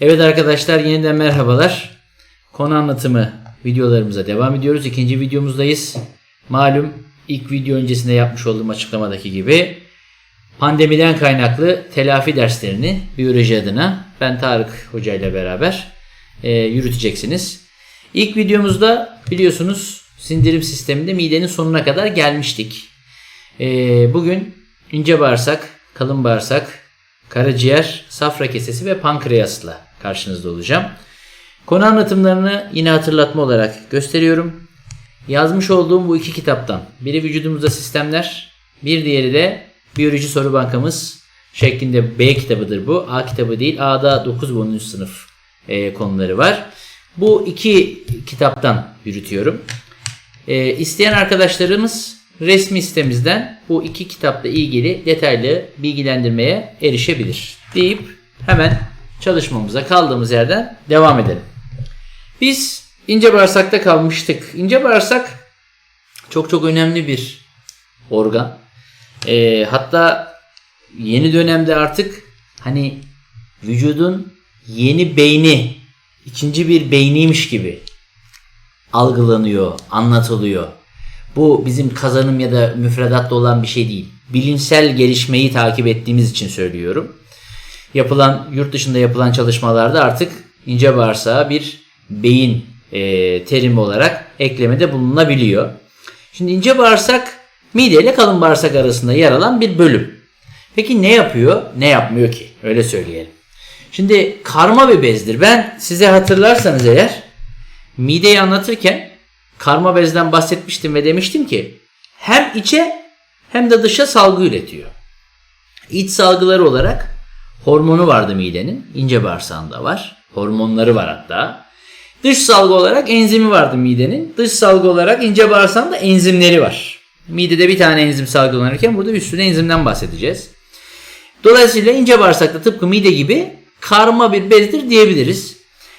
Evet arkadaşlar yeniden merhabalar. Konu anlatımı videolarımıza devam ediyoruz. İkinci videomuzdayız. Malum ilk video öncesinde yapmış olduğum açıklamadaki gibi pandemiden kaynaklı telafi derslerini biyoloji adına ben Tarık Hoca ile beraber e, yürüteceksiniz. İlk videomuzda biliyorsunuz sindirim sisteminde midenin sonuna kadar gelmiştik. E, bugün ince bağırsak, kalın bağırsak, karaciğer, safra kesesi ve pankreasla karşınızda olacağım. Konu anlatımlarını yine hatırlatma olarak gösteriyorum. Yazmış olduğum bu iki kitaptan biri vücudumuzda sistemler, bir diğeri de biyoloji soru bankamız şeklinde B kitabıdır bu. A kitabı değil. A'da 9 ve 10. sınıf e, konuları var. Bu iki kitaptan yürütüyorum. E, isteyen arkadaşlarımız resmi sitemizden bu iki kitapla ilgili detaylı bilgilendirmeye erişebilir. Deyip hemen çalışmamıza kaldığımız yerden devam edelim. Biz ince bağırsakta kalmıştık. İnce bağırsak çok çok önemli bir organ. E, hatta yeni dönemde artık hani vücudun yeni beyni, ikinci bir beyniymiş gibi algılanıyor, anlatılıyor. Bu bizim kazanım ya da müfredatta olan bir şey değil. Bilimsel gelişmeyi takip ettiğimiz için söylüyorum. Yapılan yurt dışında yapılan çalışmalarda artık ince bağırsağa bir beyin e, terimi olarak eklemede bulunabiliyor. Şimdi ince bağırsak mide ile kalın bağırsak arasında yer alan bir bölüm. Peki ne yapıyor? Ne yapmıyor ki? Öyle söyleyelim. Şimdi karma bir bezdir. Ben size hatırlarsanız eğer mideyi anlatırken karma bezden bahsetmiştim ve demiştim ki hem içe hem de dışa salgı üretiyor. İç salgıları olarak hormonu vardı midenin. ince bağırsağında var. Hormonları var hatta. Dış salgı olarak enzimi vardı midenin. Dış salgı olarak ince bağırsağında enzimleri var. Midede bir tane enzim salgılanırken burada bir sürü enzimden bahsedeceğiz. Dolayısıyla ince bağırsakta tıpkı mide gibi karma bir bezdir diyebiliriz.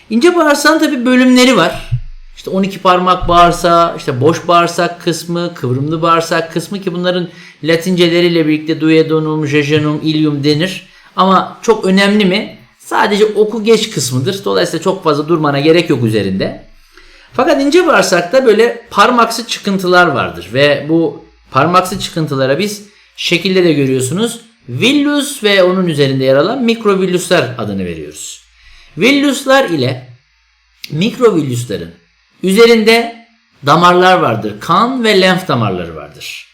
İnce bağırsağın tabi bölümleri var. İşte 12 parmak bağırsağı, işte boş bağırsak kısmı, kıvrımlı bağırsak kısmı ki bunların latinceleriyle birlikte duodenum, jejunum, ileum denir. Ama çok önemli mi? Sadece oku geç kısmıdır. Dolayısıyla çok fazla durmana gerek yok üzerinde. Fakat ince bağırsakta böyle parmaksı çıkıntılar vardır ve bu parmaksı çıkıntılara biz şekilde de görüyorsunuz. Villus ve onun üzerinde yer alan mikrovilluslar adını veriyoruz. Villuslar ile mikrovillusların üzerinde damarlar vardır. Kan ve lenf damarları vardır.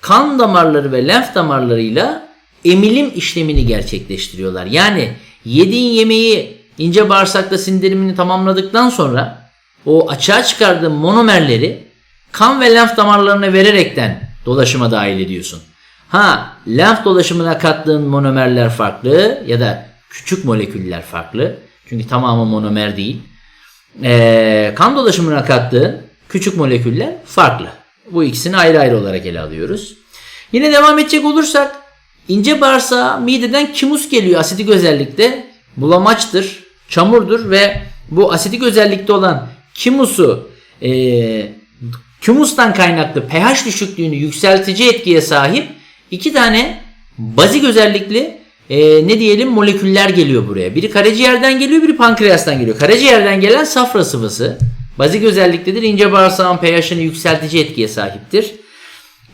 Kan damarları ve lenf damarlarıyla emilim işlemini gerçekleştiriyorlar. Yani yediğin yemeği ince bağırsakta sindirimini tamamladıktan sonra o açığa çıkardığın monomerleri kan ve lenf damarlarına vererekten dolaşıma dahil ediyorsun. Ha lenf dolaşımına kattığın monomerler farklı ya da küçük moleküller farklı. Çünkü tamamı monomer değil. Ee, kan dolaşımına kattığın küçük moleküller farklı. Bu ikisini ayrı ayrı olarak ele alıyoruz. Yine devam edecek olursak ince bağırsağa mideden kimus geliyor asidik özellikte. Bulamaçtır, çamurdur ve bu asidik özellikte olan kimusu e, kümustan kaynaklı pH düşüklüğünü yükseltici etkiye sahip iki tane bazik özellikli e, ne diyelim moleküller geliyor buraya. Biri karaciğerden geliyor, biri pankreastan geliyor. Karaciğerden gelen safra sıvısı bazik özelliktedir. İnce bağırsağın pH'ini yükseltici etkiye sahiptir.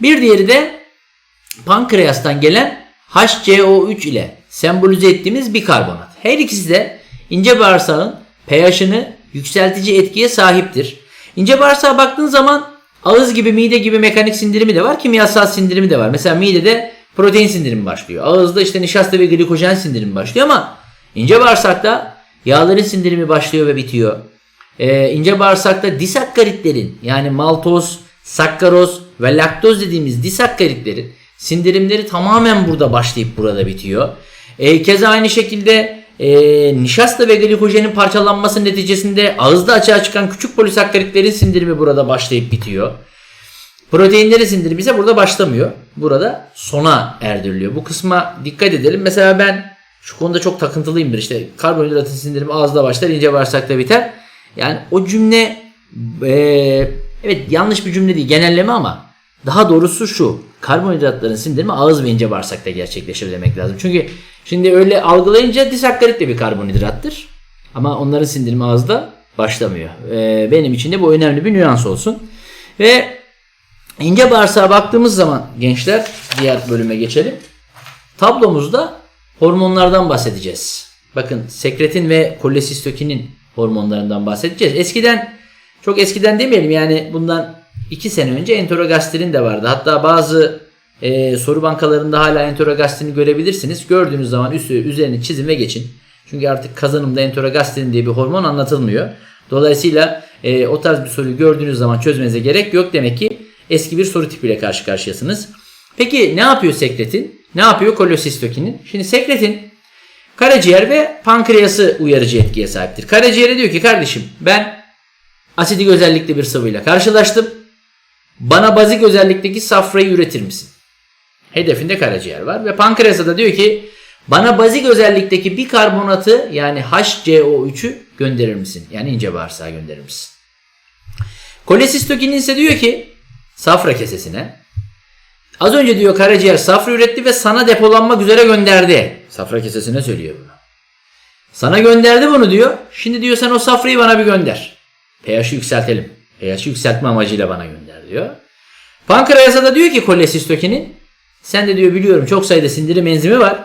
Bir diğeri de pankreastan gelen HCO3 ile sembolize ettiğimiz bir karbonat. Her ikisi de ince bağırsağın pH'ini yükseltici etkiye sahiptir. İnce bağırsağa baktığın zaman ağız gibi, mide gibi mekanik sindirimi de var, kimyasal sindirimi de var. Mesela midede protein sindirimi başlıyor. Ağızda işte nişasta ve glikojen sindirimi başlıyor ama ince bağırsakta yağların sindirimi başlıyor ve bitiyor. Ee, ince bağırsakta disakkaritlerin yani maltoz, sakkaroz ve laktoz dediğimiz disakkaritlerin sindirimleri tamamen burada başlayıp burada bitiyor. Ee, keza aynı şekilde e, nişasta ve glikojenin parçalanması neticesinde ağızda açığa çıkan küçük polisakkaritlerin sindirimi burada başlayıp bitiyor. Proteinleri sindirimi ise burada başlamıyor. Burada sona erdiriliyor. Bu kısma dikkat edelim. Mesela ben şu konuda çok takıntılıyımdır. İşte karbonhidratın sindirimi ağızda başlar, ince bağırsakta biter. Yani o cümle e, evet yanlış bir cümle değil genelleme ama daha doğrusu şu. Karbonhidratların sindirimi ağız ve ince bağırsakta gerçekleşir demek lazım. Çünkü şimdi öyle algılayınca disakkarit de bir karbonhidrattır. Ama onların sindirimi ağızda başlamıyor. Ee, benim için de bu önemli bir nüans olsun. Ve ince bağırsağa baktığımız zaman gençler diğer bölüme geçelim. Tablomuzda hormonlardan bahsedeceğiz. Bakın sekretin ve kolesistokinin hormonlarından bahsedeceğiz. Eskiden çok eskiden demeyelim yani bundan 2 sene önce enterogastrin de vardı. Hatta bazı e, soru bankalarında hala enterogastrini görebilirsiniz. Gördüğünüz zaman üstü üzerini çizin ve geçin. Çünkü artık kazanımda enterogastrin diye bir hormon anlatılmıyor. Dolayısıyla e, o tarz bir soruyu gördüğünüz zaman çözmenize gerek yok. Demek ki eski bir soru tipiyle karşı karşıyasınız. Peki ne yapıyor sekretin? Ne yapıyor kolosistokinin? Şimdi sekretin karaciğer ve pankreası uyarıcı etkiye sahiptir. Karaciğere diyor ki kardeşim ben asidik özellikli bir sıvıyla karşılaştım. Bana bazik özellikteki safrayı üretir misin? Hedefinde karaciğer var ve pankreasa da diyor ki bana bazik özellikteki bir karbonatı yani HCO3'ü gönderir misin? Yani ince bağırsağa gönderir misin? Kolesistokinin ise diyor ki safra kesesine az önce diyor karaciğer safra üretti ve sana depolanmak üzere gönderdi. Safra kesesine söylüyor bunu. Sana gönderdi bunu diyor. Şimdi diyor sen o safrayı bana bir gönder. pH'i yükseltelim. pH'i yükseltme amacıyla bana gönder diyor. Pankreasa da diyor ki kolesistokinin sen de diyor biliyorum çok sayıda sindirim enzimi var.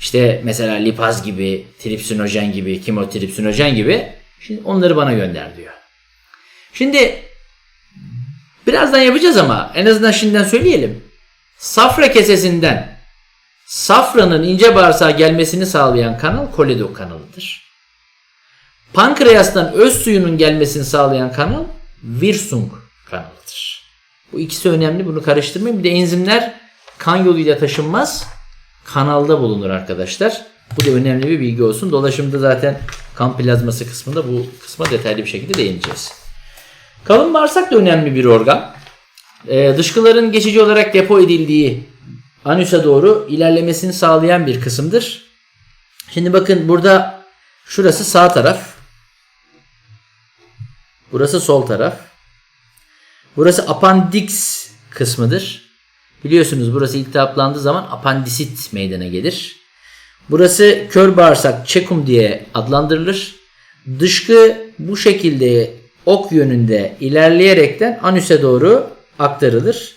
İşte mesela lipaz gibi, tripsinojen gibi, kimotripsinojen gibi. Şimdi onları bana gönder diyor. Şimdi birazdan yapacağız ama en azından şimdiden söyleyelim. Safra kesesinden safranın ince bağırsağa gelmesini sağlayan kanal koledok kanalıdır. Pankreastan öz suyunun gelmesini sağlayan kanal Wirsung kanalıdır. Bu ikisi önemli. Bunu karıştırmayın. Bir de enzimler kan yoluyla taşınmaz. Kanalda bulunur arkadaşlar. Bu da önemli bir bilgi olsun. Dolaşımda zaten kan plazması kısmında bu kısma detaylı bir şekilde değineceğiz. Kalın bağırsak da önemli bir organ. Ee, dışkıların geçici olarak depo edildiği anüse doğru ilerlemesini sağlayan bir kısımdır. Şimdi bakın burada şurası sağ taraf. Burası sol taraf. Burası appendix kısmıdır. Biliyorsunuz burası iltihaplandığı zaman apandisit meydana gelir. Burası kör bağırsak çekum diye adlandırılır. Dışkı bu şekilde ok yönünde ilerleyerekten anüse doğru aktarılır.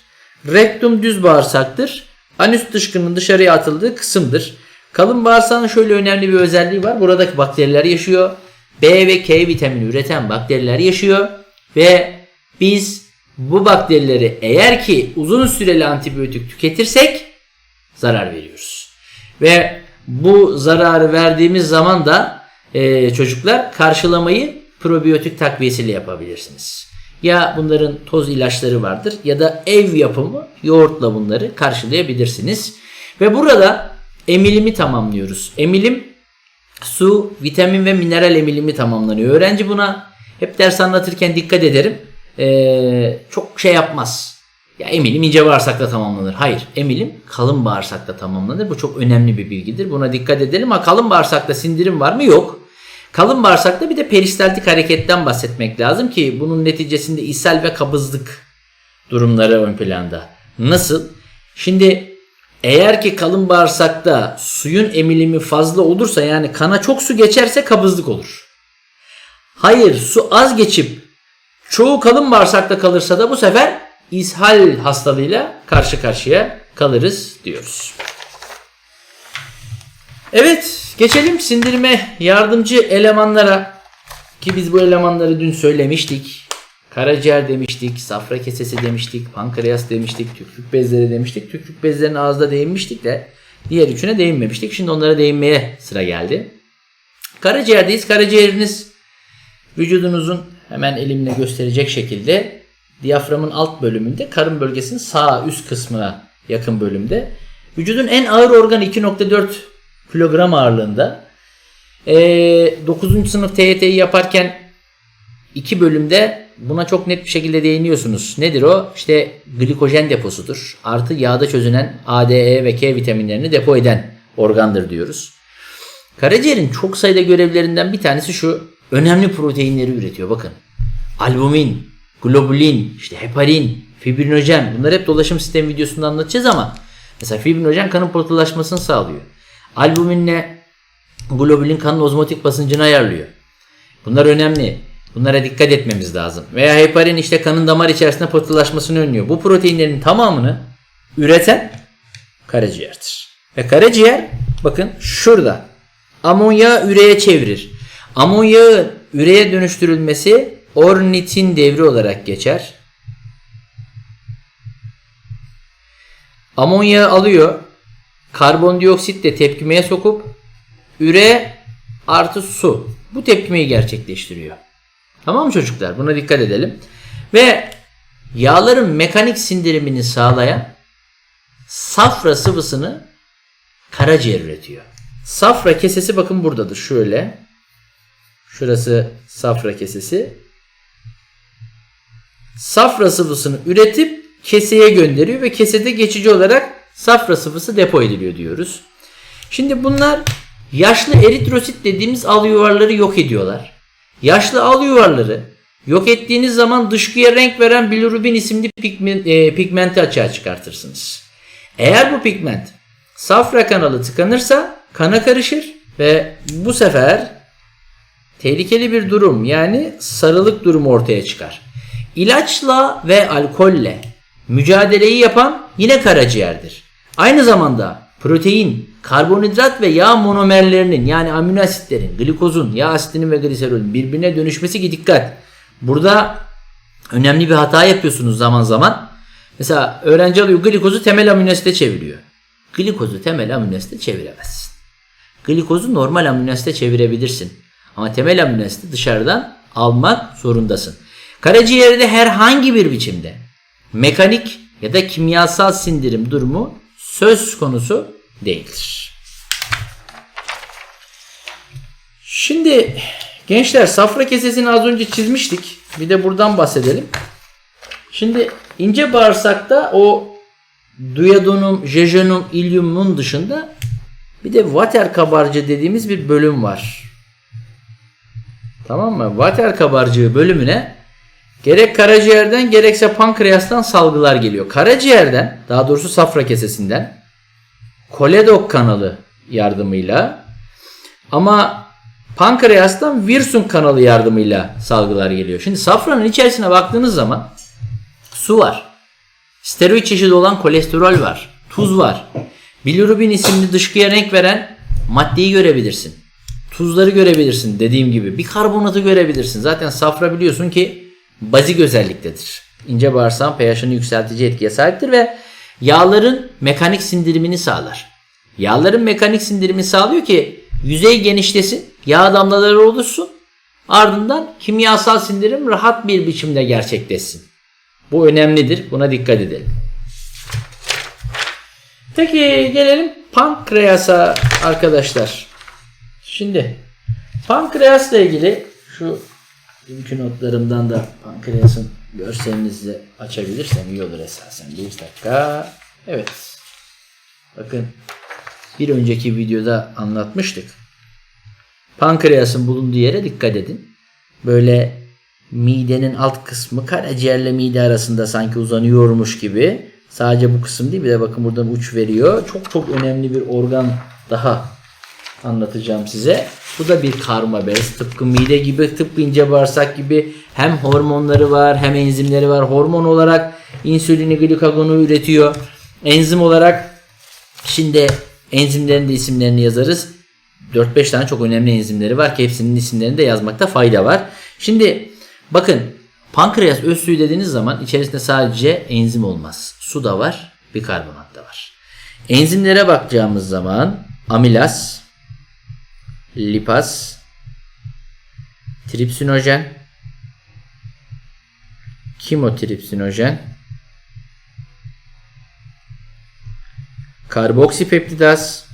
Rektum düz bağırsaktır. Anüs dışkının dışarıya atıldığı kısımdır. Kalın bağırsağın şöyle önemli bir özelliği var. Buradaki bakteriler yaşıyor. B ve K vitamini üreten bakteriler yaşıyor. Ve biz bu bakterileri eğer ki uzun süreli antibiyotik tüketirsek zarar veriyoruz. Ve bu zararı verdiğimiz zaman da e, çocuklar karşılamayı probiyotik takviyesiyle yapabilirsiniz. Ya bunların toz ilaçları vardır ya da ev yapımı yoğurtla bunları karşılayabilirsiniz. Ve burada emilimi tamamlıyoruz. Emilim su, vitamin ve mineral emilimi tamamlanıyor. Öğrenci buna hep ders anlatırken dikkat ederim. Ee, çok şey yapmaz. Ya emilim ince bağırsakta tamamlanır. Hayır, emilim kalın bağırsakta tamamlanır. Bu çok önemli bir bilgidir. Buna dikkat edelim. Ha kalın bağırsakta sindirim var mı? Yok. Kalın bağırsakta bir de peristaltik hareketten bahsetmek lazım ki bunun neticesinde ishal ve kabızlık durumları ön planda. Nasıl? Şimdi eğer ki kalın bağırsakta suyun emilimi fazla olursa yani kana çok su geçerse kabızlık olur. Hayır su az geçip çoğu kalın bağırsakta kalırsa da bu sefer ishal hastalığıyla karşı karşıya kalırız diyoruz. Evet geçelim sindirime yardımcı elemanlara ki biz bu elemanları dün söylemiştik. Karaciğer demiştik, safra kesesi demiştik, pankreas demiştik, tükürük bezleri demiştik. Tükürük bezlerinin ağızda değinmiştik de diğer üçüne değinmemiştik. Şimdi onlara değinmeye sıra geldi. Karaciğerdeyiz. Karaciğeriniz vücudunuzun hemen elimle gösterecek şekilde diyaframın alt bölümünde karın bölgesinin sağ üst kısmına yakın bölümde. Vücudun en ağır organı 2.4 kilogram ağırlığında. E, 9. sınıf TYT'yi yaparken iki bölümde buna çok net bir şekilde değiniyorsunuz. Nedir o? İşte glikojen deposudur. Artı yağda çözünen A, D, E ve K vitaminlerini depo eden organdır diyoruz. Karaciğerin çok sayıda görevlerinden bir tanesi şu. Önemli proteinleri üretiyor. Bakın. Albumin, globulin, işte heparin, fibrinojen. Bunlar hep dolaşım sistemi videosunda anlatacağız ama mesela fibrinojen kanın pıhtılaşmasını sağlıyor. Albuminle globulin kanın ozmotik basıncını ayarlıyor. Bunlar önemli. Bunlara dikkat etmemiz lazım. Veya heparin işte kanın damar içerisinde pıhtılaşmasını önlüyor. Bu proteinlerin tamamını üreten karaciğerdir. Ve karaciğer bakın şurada amonyağı üreye çevirir. Amonyağın üreye dönüştürülmesi ornitin devri olarak geçer. Amonyağı alıyor. Karbondioksitle tepkimeye sokup üre artı su. Bu tepkimeyi gerçekleştiriyor. Tamam mı çocuklar? Buna dikkat edelim. Ve yağların mekanik sindirimini sağlayan safra sıvısını karaciğer üretiyor. Safra kesesi bakın buradadır. Şöyle. Şurası safra kesesi. Safra sıvısını üretip keseye gönderiyor ve kesede geçici olarak safra sıvısı depo ediliyor diyoruz. Şimdi bunlar yaşlı eritrosit dediğimiz al yuvarları yok ediyorlar. Yaşlı al yuvarları yok ettiğiniz zaman dışkıya renk veren bilirubin isimli pigment, e, pigmenti açığa çıkartırsınız. Eğer bu pigment safra kanalı tıkanırsa kana karışır ve bu sefer tehlikeli bir durum yani sarılık durumu ortaya çıkar. İlaçla ve alkolle mücadeleyi yapan yine karaciğerdir. Aynı zamanda protein, karbonhidrat ve yağ monomerlerinin yani amino asitlerin, glikozun, yağ asitinin ve gliserolün birbirine dönüşmesi ki dikkat. Burada önemli bir hata yapıyorsunuz zaman zaman. Mesela öğrenci alıyor glikozu temel amino asite çeviriyor. Glikozu temel amino asite çeviremezsin. Glikozu normal amino asite çevirebilirsin. Ama temel amino asiti dışarıdan almak zorundasın. Karaciğerde herhangi bir biçimde mekanik ya da kimyasal sindirim durumu söz konusu değildir. Şimdi gençler safra kesesini az önce çizmiştik. Bir de buradan bahsedelim. Şimdi ince bağırsakta o duodenum, jejunum, ileum'un dışında bir de vater kabarcığı dediğimiz bir bölüm var. Tamam mı? Vater kabarcığı bölümüne gerek karaciğerden gerekse pankreastan salgılar geliyor. Karaciğerden, daha doğrusu safra kesesinden koledok kanalı yardımıyla ama pankreastan Wirsung kanalı yardımıyla salgılar geliyor. Şimdi safranın içerisine baktığınız zaman su var. Steroid çeşidi olan kolesterol var. Tuz var. Bilirubin isimli dışkıya renk veren maddeyi görebilirsin. Tuzları görebilirsin dediğim gibi. Bir karbonatı görebilirsin. Zaten safra biliyorsun ki bazik özelliktedir. İnce bağırsağın pH'ını yükseltici etkiye sahiptir ve yağların mekanik sindirimini sağlar. Yağların mekanik sindirimi sağlıyor ki yüzey genişlesin, yağ damlaları oluşsun. Ardından kimyasal sindirim rahat bir biçimde gerçekleşsin. Bu önemlidir. Buna dikkat edelim. Peki gelelim pankreasa arkadaşlar. Şimdi pankreasla ilgili şu dünkü notlarımdan da pankreasın görselini size açabilirsem iyi olur esasen. Bir dakika. Evet. Bakın bir önceki videoda anlatmıştık. Pankreasın bulunduğu yere dikkat edin. Böyle midenin alt kısmı karaciğerle mide arasında sanki uzanıyormuş gibi. Sadece bu kısım değil bir de bakın buradan uç veriyor. Çok çok önemli bir organ daha anlatacağım size. Bu da bir karma bez. Tıpkı mide gibi, tıpkı ince bağırsak gibi hem hormonları var hem enzimleri var. Hormon olarak insülini, glikagonu üretiyor. Enzim olarak şimdi enzimlerin de isimlerini yazarız. 4-5 tane çok önemli enzimleri var ki hepsinin isimlerini de yazmakta fayda var. Şimdi bakın pankreas öz suyu dediğiniz zaman içerisinde sadece enzim olmaz. Su da var, bir karbonat da var. Enzimlere bakacağımız zaman amilaz, lipaz, tripsinojen, kimotripsinojen, karboksipeptidaz,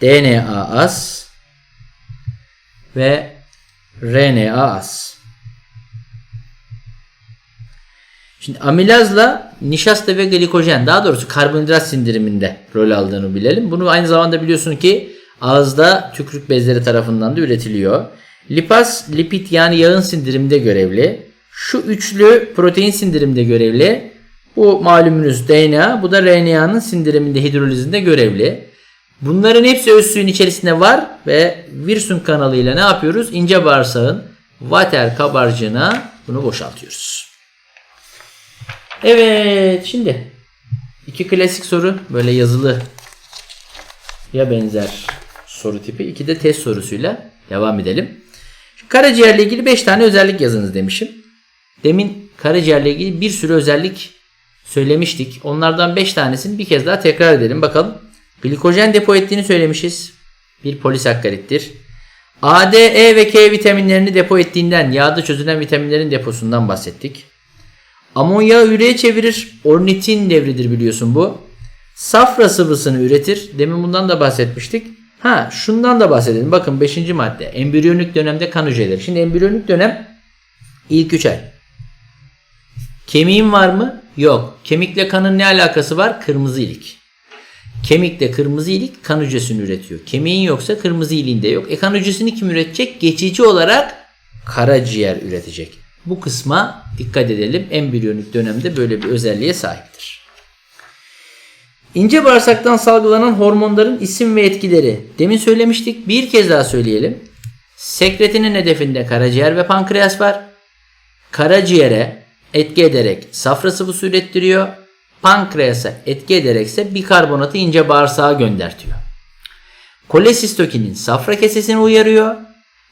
DNA-az ve RNA-az. Şimdi amilazla nişasta ve glikojen daha doğrusu karbonhidrat sindiriminde rol aldığını bilelim. Bunu aynı zamanda biliyorsun ki ağızda tükürük bezleri tarafından da üretiliyor. Lipaz lipid yani yağın sindiriminde görevli. Şu üçlü protein sindiriminde görevli. Bu malumunuz DNA, bu da RNA'nın sindiriminde, hidrolizinde görevli. Bunların hepsi öz suyun içerisinde var ve Wilson kanalıyla ne yapıyoruz? İnce bağırsağın vater kabarcığına bunu boşaltıyoruz. Evet, şimdi iki klasik soru böyle yazılı ya benzer soru tipi, iki de test sorusuyla devam edelim. Karaciğerle ilgili 5 tane özellik yazınız demişim. Demin karaciğerle ilgili bir sürü özellik söylemiştik. Onlardan 5 tanesini bir kez daha tekrar edelim bakalım. Glikojen depo ettiğini söylemişiz. Bir polisakkarittir. A, D, E ve K vitaminlerini depo ettiğinden, yağda çözülen vitaminlerin deposundan bahsettik. Amonyağı üreye çevirir. Ornitin devridir biliyorsun bu. Safra sıvısını üretir. Demin bundan da bahsetmiştik. Ha şundan da bahsedelim. Bakın 5. madde. Embriyonik dönemde kan hücreleri. Şimdi embriyonik dönem ilk 3 ay. Kemiğin var mı? Yok. Kemikle kanın ne alakası var? Kırmızı ilik. Kemikte kırmızı ilik kan hücresini üretiyor. Kemiğin yoksa kırmızı iliğin de yok. E kan hücresini kim üretecek? Geçici olarak karaciğer üretecek. Bu kısma dikkat edelim. Embriyonik dönemde böyle bir özelliğe sahiptir. İnce bağırsaktan salgılanan hormonların isim ve etkileri. Demin söylemiştik. Bir kez daha söyleyelim. Sekretinin hedefinde karaciğer ve pankreas var. Karaciğere etki ederek safra sıvısı ürettiriyor. Pankreasa etki ederekse bikarbonatı ince bağırsağa göndertiyor. Kolesistokinin safra kesesini uyarıyor.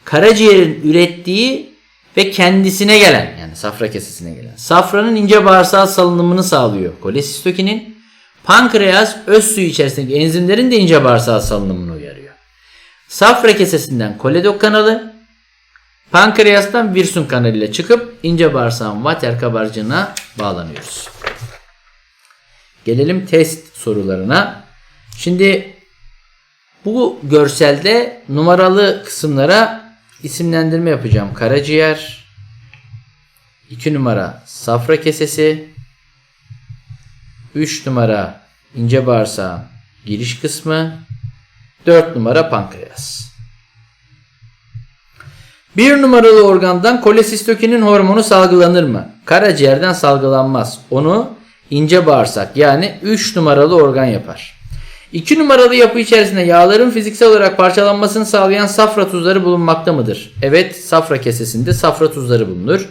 Karaciğerin ürettiği ve kendisine gelen yani safra kesesine gelen safranın ince bağırsağa salınımını sağlıyor. Kolesistokinin pankreas öz suyu içerisindeki enzimlerin de ince bağırsağa salınımını uyarıyor. Safra kesesinden koledok kanalı, pankreastan Wilson kanalıyla çıkıp ince bağırsağın vater kabarcığına bağlanıyoruz. Gelelim test sorularına. Şimdi bu görselde numaralı kısımlara isimlendirme yapacağım. Karaciğer, 2 numara safra kesesi, 3 numara ince bağırsağın giriş kısmı, 4 numara pankreas. 1 numaralı organdan kolesistokinin hormonu salgılanır mı? Karaciğerden salgılanmaz. Onu ince bağırsak yani 3 numaralı organ yapar. 2 numaralı yapı içerisinde yağların fiziksel olarak parçalanmasını sağlayan safra tuzları bulunmakta mıdır? Evet safra kesesinde safra tuzları bulunur.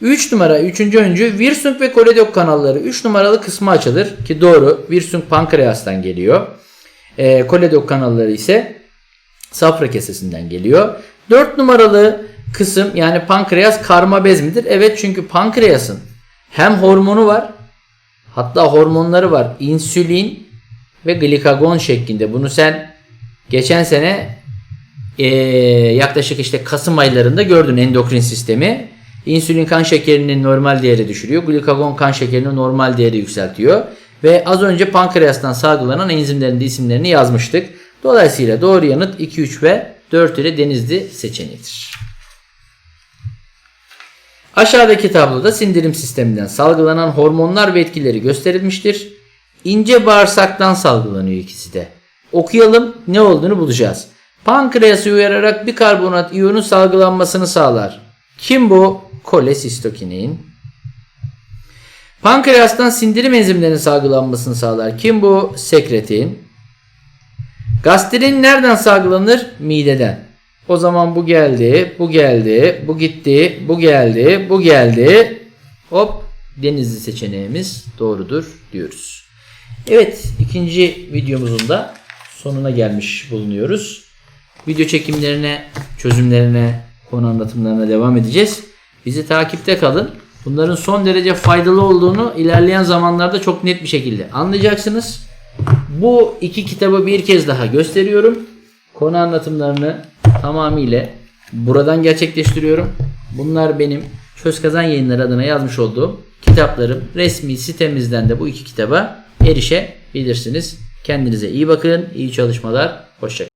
3 numara 3. öncü Wirsung ve koledok kanalları 3 numaralı kısmı açılır ki doğru Wirsung pankreastan geliyor. E, koledok kanalları ise safra kesesinden geliyor. 4 numaralı kısım yani pankreas karma bez midir? Evet çünkü pankreasın hem hormonu var hatta hormonları var. İnsülin ve glikagon şeklinde. Bunu sen geçen sene e, yaklaşık işte Kasım aylarında gördün endokrin sistemi. İnsülin kan şekerinin normal değeri düşürüyor. Glikagon kan şekerini normal değeri yükseltiyor. Ve az önce pankreastan salgılanan enzimlerin de isimlerini yazmıştık. Dolayısıyla doğru yanıt 2, 3 ve 4 ile denizli seçeneğidir. Aşağıdaki tabloda sindirim sisteminden salgılanan hormonlar ve etkileri gösterilmiştir. İnce bağırsaktan salgılanıyor ikisi de. Okuyalım ne olduğunu bulacağız. Pankreası uyararak bikarbonat iyonu salgılanmasını sağlar. Kim bu? Kolesistokinin. Pankreastan sindirim enzimlerinin salgılanmasını sağlar. Kim bu? Sekretin. Gastrin nereden salgılanır? Mideden. O zaman bu geldi, bu geldi, bu gitti, bu geldi, bu geldi. Hop denizli seçeneğimiz doğrudur diyoruz. Evet ikinci videomuzun da sonuna gelmiş bulunuyoruz. Video çekimlerine, çözümlerine, konu anlatımlarına devam edeceğiz. Bizi takipte kalın. Bunların son derece faydalı olduğunu ilerleyen zamanlarda çok net bir şekilde anlayacaksınız. Bu iki kitabı bir kez daha gösteriyorum. Konu anlatımlarını tamamıyla buradan gerçekleştiriyorum. Bunlar benim Çöz Kazan Yayınları adına yazmış olduğum kitaplarım. Resmi sitemizden de bu iki kitaba erişebilirsiniz. Kendinize iyi bakın. iyi çalışmalar. Hoşçakalın.